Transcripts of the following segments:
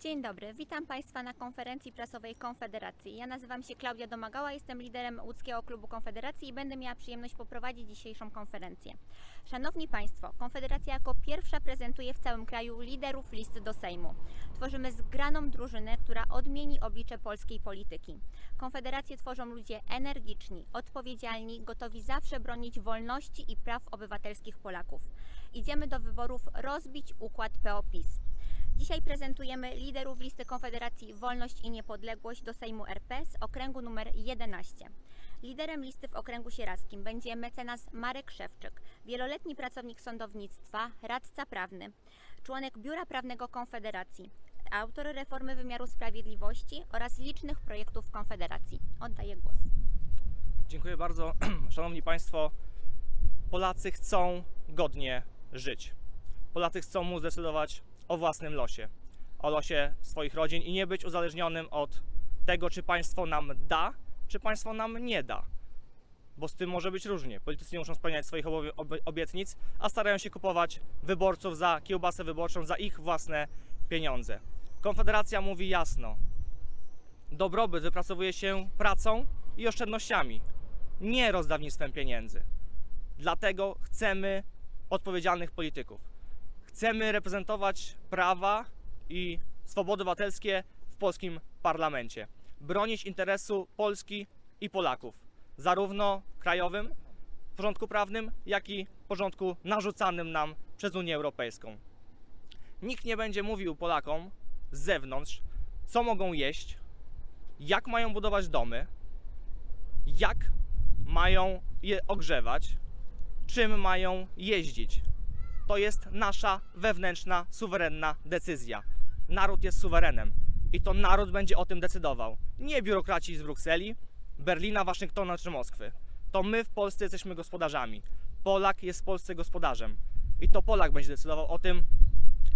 Dzień dobry, witam Państwa na konferencji prasowej Konfederacji. Ja nazywam się Klaudia Domagała, jestem liderem łódzkiego klubu Konfederacji i będę miała przyjemność poprowadzić dzisiejszą konferencję. Szanowni Państwo, Konfederacja jako pierwsza prezentuje w całym kraju liderów listy do Sejmu. Tworzymy zgraną drużynę, która odmieni oblicze polskiej polityki. Konfederację tworzą ludzie energiczni, odpowiedzialni, gotowi zawsze bronić wolności i praw obywatelskich Polaków. Idziemy do wyborów rozbić układ PO-PiS. Dzisiaj prezentujemy liderów listy Konfederacji Wolność i Niepodległość do Sejmu RP z okręgu numer 11. Liderem listy w okręgu sieradzkim będzie mecenas Marek Szewczyk, wieloletni pracownik sądownictwa, radca prawny, członek Biura Prawnego Konfederacji, autor reformy wymiaru sprawiedliwości oraz licznych projektów Konfederacji. Oddaję głos. Dziękuję bardzo. Szanowni Państwo, Polacy chcą godnie żyć. Polacy chcą móc decydować o własnym losie, o losie swoich rodzin i nie być uzależnionym od tego, czy państwo nam da, czy państwo nam nie da. Bo z tym może być różnie. Politycy nie muszą spełniać swoich obietnic, a starają się kupować wyborców za kiełbasę wyborczą, za ich własne pieniądze. Konfederacja mówi jasno: dobrobyt wypracowuje się pracą i oszczędnościami, nie rozdawnictwem pieniędzy. Dlatego chcemy odpowiedzialnych polityków. Chcemy reprezentować prawa i swobody obywatelskie w polskim parlamencie. Bronić interesu Polski i Polaków, zarówno krajowym porządku prawnym, jak i porządku narzucanym nam przez Unię Europejską. Nikt nie będzie mówił Polakom z zewnątrz, co mogą jeść, jak mają budować domy, jak mają je ogrzewać, czym mają jeździć. To jest nasza wewnętrzna, suwerenna decyzja. Naród jest suwerenem i to naród będzie o tym decydował. Nie biurokraci z Brukseli, Berlina, Waszyngtonu czy Moskwy. To my w Polsce jesteśmy gospodarzami. Polak jest w Polsce gospodarzem i to Polak będzie decydował o tym,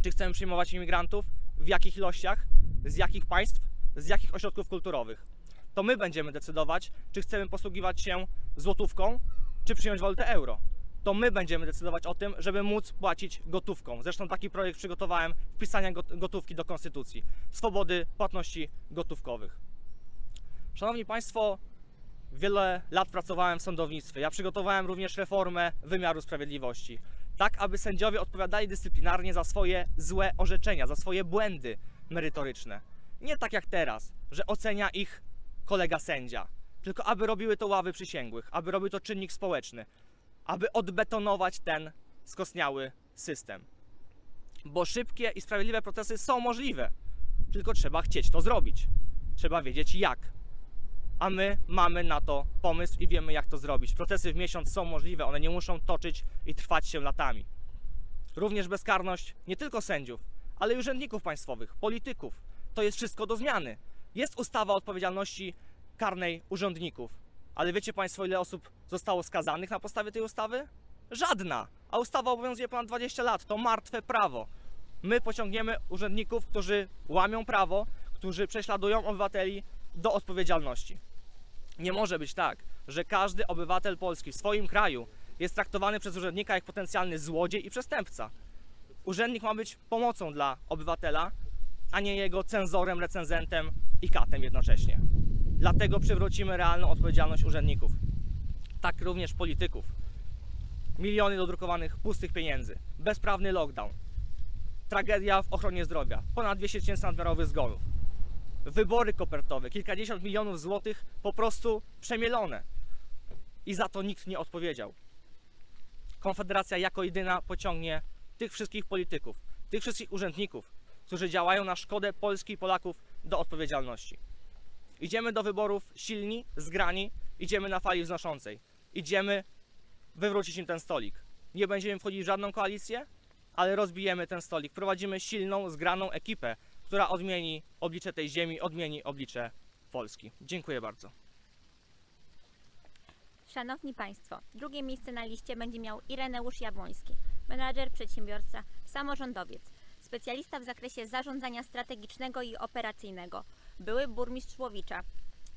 czy chcemy przyjmować imigrantów, w jakich ilościach, z jakich państw, z jakich ośrodków kulturowych. To my będziemy decydować, czy chcemy posługiwać się złotówką, czy przyjąć walutę euro. To my będziemy decydować o tym, żeby móc płacić gotówką. Zresztą taki projekt przygotowałem wpisania got- gotówki do konstytucji. Swobody płatności gotówkowych. Szanowni Państwo, wiele lat pracowałem w sądownictwie. Ja przygotowałem również reformę wymiaru sprawiedliwości. Tak, aby sędziowie odpowiadali dyscyplinarnie za swoje złe orzeczenia, za swoje błędy merytoryczne. Nie tak jak teraz, że ocenia ich kolega sędzia, tylko aby robiły to ławy przysięgłych, aby robił to czynnik społeczny, aby odbetonować ten skostniały system. Bo szybkie i sprawiedliwe procesy są możliwe, tylko trzeba chcieć to zrobić. Trzeba wiedzieć jak. A my mamy na to pomysł i wiemy jak to zrobić. Procesy w miesiąc są możliwe, one nie muszą toczyć i trwać się latami. Również bezkarność nie tylko sędziów, ale i urzędników państwowych, polityków. To jest wszystko do zmiany. Jest ustawa o odpowiedzialności karnej urzędników. Ale wiecie Państwo, ile osób zostało skazanych na podstawie tej ustawy? Żadna. A ustawa obowiązuje ponad 20 lat. To martwe prawo. My pociągniemy urzędników, którzy łamią prawo, którzy prześladują obywateli do odpowiedzialności. Nie może być tak, że każdy obywatel Polski w swoim kraju jest traktowany przez urzędnika jak potencjalny złodziej i przestępca. Urzędnik ma być pomocą dla obywatela, a nie jego cenzorem, recenzentem i katem jednocześnie. Dlatego przywrócimy realną odpowiedzialność urzędników, tak również polityków. Miliony dodrukowanych pustych pieniędzy, bezprawny lockdown, tragedia w ochronie zdrowia, ponad 200 tysięcy nadmiarowych zgonów, wybory kopertowe, kilkadziesiąt milionów złotych po prostu przemielone. I za to nikt nie odpowiedział. Konfederacja jako jedyna pociągnie tych wszystkich polityków, tych wszystkich urzędników, którzy działają na szkodę Polski i Polaków do odpowiedzialności. Idziemy do wyborów silni, zgrani, idziemy na fali wznoszącej. Idziemy wywrócić im ten stolik. Nie będziemy wchodzić w żadną koalicję, ale rozbijemy ten stolik. Prowadzimy silną, zgraną ekipę, która odmieni oblicze tej ziemi, odmieni oblicze Polski. Dziękuję bardzo. Szanowni Państwo, drugie miejsce na liście będzie miał Ireneusz Jabłoński, menadżer, przedsiębiorca, samorządowiec, specjalista w zakresie zarządzania strategicznego i operacyjnego, były burmistrz Łowicza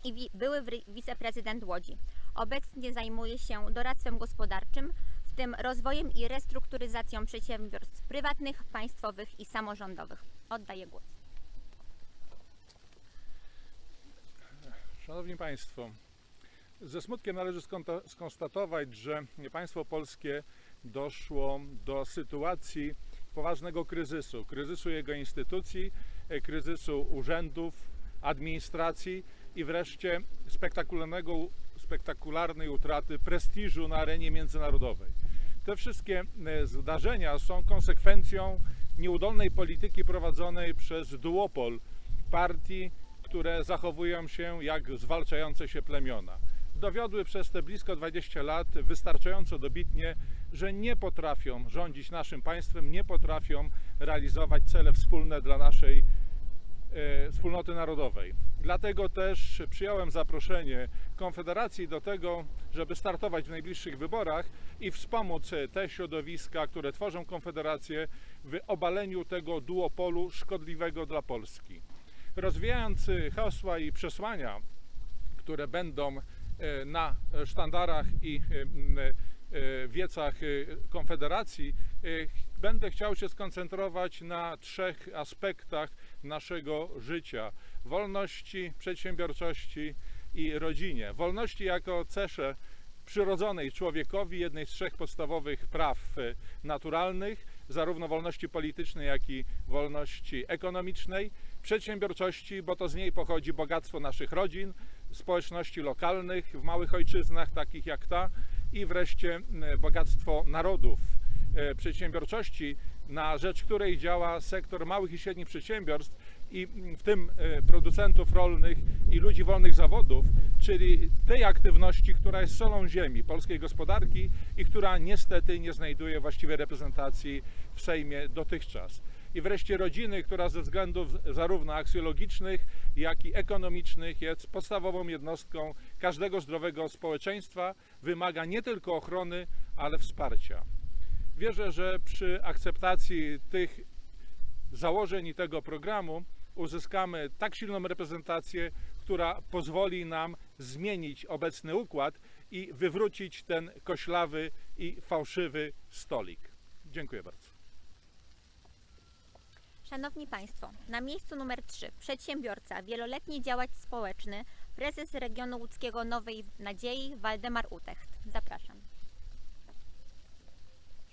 i były wiceprezydent Łodzi. Obecnie zajmuje się doradztwem gospodarczym, w tym rozwojem i restrukturyzacją przedsiębiorstw prywatnych, państwowych i samorządowych. Oddaję głos. Szanowni Państwo, ze smutkiem należy skonstatować, że państwo polskie doszło do sytuacji poważnego kryzysu. Kryzysu jego instytucji, e, kryzysu urzędów, administracji i wreszcie spektakularnego, spektakularnej utraty prestiżu na arenie międzynarodowej. Te wszystkie e, zdarzenia są konsekwencją nieudolnej polityki prowadzonej przez duopol partii, które zachowują się jak zwalczające się plemiona. Dowiodły przez te blisko 20 lat wystarczająco dobitnie, że nie potrafią rządzić naszym państwem, nie potrafią realizować cele wspólne dla naszej wspólnoty narodowej. Dlatego też przyjąłem zaproszenie Konfederacji do tego, żeby startować w najbliższych wyborach i wspomóc e, te środowiska, które tworzą Konfederację w obaleniu tego duopolu szkodliwego dla Polski. Rozwijając e, hasła i przesłania, które będą e, na sztandarach i e, e, wiecach e, Konfederacji, e, będę chciał się skoncentrować na trzech aspektach naszego życia: wolności, przedsiębiorczości i rodzinie. Wolności jako cesze przyrodzonej człowiekowi, jednej z trzech podstawowych praw e, naturalnych, zarówno wolności politycznej, jak i wolności ekonomicznej, przedsiębiorczości, bo to z niej pochodzi bogactwo naszych rodzin, społeczności lokalnych w małych ojczyznach, takich jak ta, i wreszcie m, bogactwo narodów. E, Przedsiębiorczości, na rzecz której działa sektor małych i średnich przedsiębiorstw, i m, w tym e, producentów rolnych i ludzi wolnych zawodów, czyli tej aktywności, która jest solą ziemi polskiej gospodarki i która niestety nie znajduje właściwej reprezentacji w Sejmie dotychczas. I wreszcie rodziny, która ze względów zarówno aksjologicznych, jak i ekonomicznych jest podstawową jednostką każdego zdrowego społeczeństwa, wymaga nie tylko ochrony, ale wsparcia. Wierzę, że przy akceptacji tych założeń i tego programu uzyskamy tak silną reprezentację, która pozwoli nam zmienić obecny układ i wywrócić ten koślawy i fałszywy stolik. Dziękuję bardzo. Szanowni Państwo, na miejscu numer 3 przedsiębiorca, wieloletni działacz społeczny, prezes regionu łódzkiego Nowej Nadziei Waldemar Utecht. Zapraszam.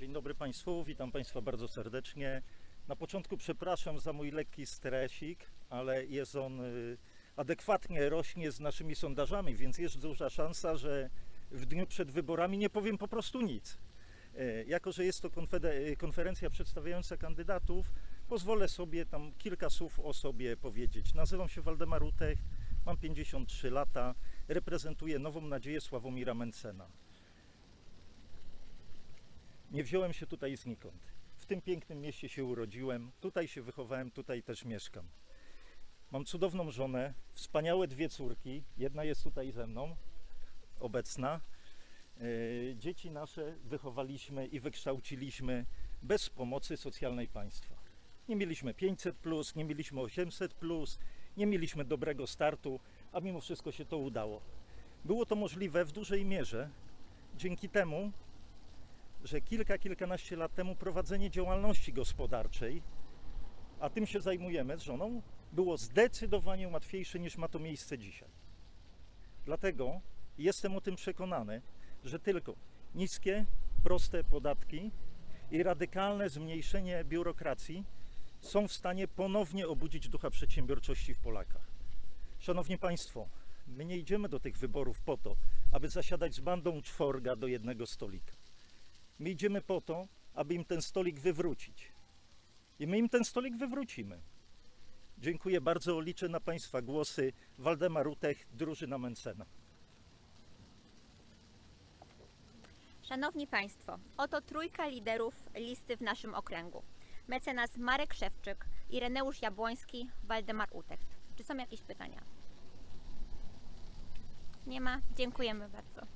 Dzień dobry Państwu, witam Państwa bardzo serdecznie. Na początku przepraszam za mój lekki stresik, ale jest on y, adekwatnie rośnie z naszymi sondażami, więc jest duża szansa, że w dniu przed wyborami nie powiem po prostu nic. Y, Jako, że jest to y, konferencja przedstawiająca kandydatów, pozwolę sobie tam kilka słów o sobie powiedzieć. Nazywam się Waldemar Utech, mam 53 lata, reprezentuję Nową Nadzieję Sławomira Mencena. Nie wziąłem się tutaj znikąd. W tym pięknym mieście się urodziłem, tutaj się wychowałem, tutaj też mieszkam. Mam cudowną żonę, wspaniałe dwie córki. Jedna jest tutaj ze mną, obecna. Yy, Dzieci nasze wychowaliśmy i wykształciliśmy bez pomocy socjalnej państwa. Nie mieliśmy 500, nie mieliśmy 800, nie mieliśmy dobrego startu, a mimo wszystko się to udało. Było to możliwe w dużej mierze dzięki temu, że kilka, kilkanaście lat temu prowadzenie działalności gospodarczej, a tym się zajmujemy z żoną, było zdecydowanie łatwiejsze niż ma to miejsce dzisiaj. Dlatego jestem o tym przekonany, że tylko niskie, proste podatki i radykalne zmniejszenie biurokracji są w stanie ponownie obudzić ducha przedsiębiorczości w Polakach. Szanowni Państwo, my nie idziemy do tych wyborów po to, aby zasiadać z bandą czworga do jednego stolika. My idziemy po to, aby im ten stolik wywrócić. I my im ten stolik wywrócimy. Dziękuję bardzo. Liczę na Państwa głosy. Waldemar Rutech, drużyna Mencena. Szanowni Państwo, oto trójka liderów listy w naszym okręgu. Mecenas Marek Szewczyk, Ireneusz Jabłoński, Waldemar Utecht. Czy są jakieś pytania? Nie ma? Dziękujemy bardzo.